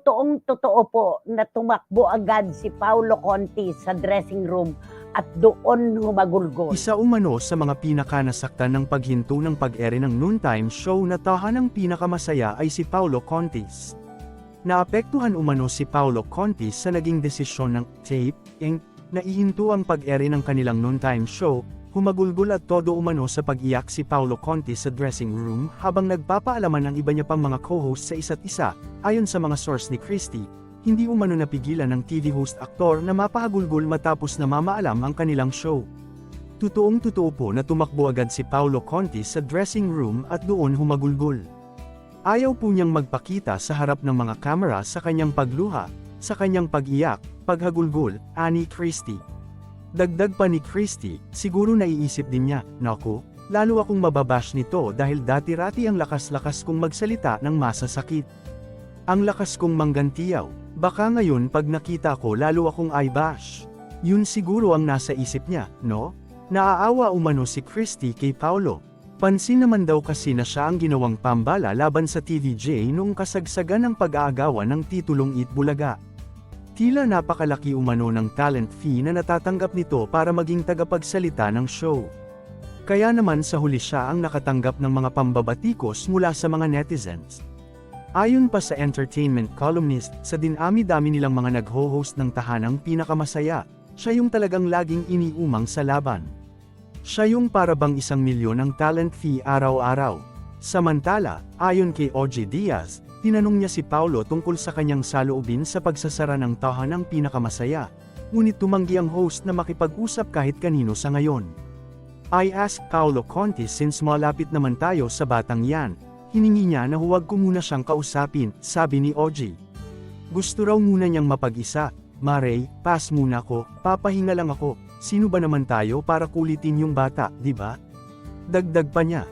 totoong totoo po na tumakbo agad si Paulo Conti sa dressing room at doon humagulgol. Isa umano sa mga pinakanasaktan ng paghinto ng pag-ere ng noontime show na tahanang pinakamasaya ay si Paulo Contis. Naapektuhan umano si Paulo Contis sa naging desisyon ng Tape Inc. na ihinto ang pag-ere ng kanilang noontime show, humagulgol at todo umano sa pag-iyak si Paulo Contis sa dressing room habang nagpapaalaman ng iba niya pang mga co-host sa isa't isa, ayon sa mga source ni Christie, hindi umano napigilan ng TV host aktor na mapahagulgol matapos na mamaalam ang kanilang show. Totoong totoo po na tumakbo agad si Paulo Conti sa dressing room at doon humagulgol. Ayaw po niyang magpakita sa harap ng mga kamera sa kanyang pagluha, sa kanyang pag-iyak, paghagulgol, ani Christie. Dagdag pa ni Christie, siguro naiisip din niya, naku, lalo akong mababash nito dahil dati-rati ang lakas-lakas kong magsalita ng masasakit. Ang lakas kong manggantiyaw, baka ngayon pag nakita ko lalo akong eyebash. Yun siguro ang nasa isip niya, no? Naaawa umano si Christy kay Paulo. Pansin naman daw kasi na siya ang ginawang pambala laban sa TVJ noong kasagsagan ng pag-aagawan ng titulong Eat Bulaga. Tila napakalaki umano ng talent fee na natatanggap nito para maging tagapagsalita ng show. Kaya naman sa huli siya ang nakatanggap ng mga pambabatikos mula sa mga netizens. Ayon pa sa entertainment columnist, sa dinami-dami nilang mga nag-ho-host ng tahanang pinakamasaya, siya yung talagang laging iniumang sa laban. Siya yung para bang isang milyon ang talent fee araw-araw. Samantala, ayon kay OJ Diaz, tinanong niya si Paulo tungkol sa kanyang saloobin sa pagsasara ng tahanang pinakamasaya. Ngunit tumanggi ang host na makipag-usap kahit kanino sa ngayon. I asked Paulo Conti since malapit naman tayo sa batang yan, hiningi niya na huwag ko muna siyang kausapin, sabi ni OG. Gusto raw muna niyang mapag-isa, Maray, pass muna ko, papahinga lang ako, sino ba naman tayo para kulitin yung bata, di ba? Dagdag pa niya,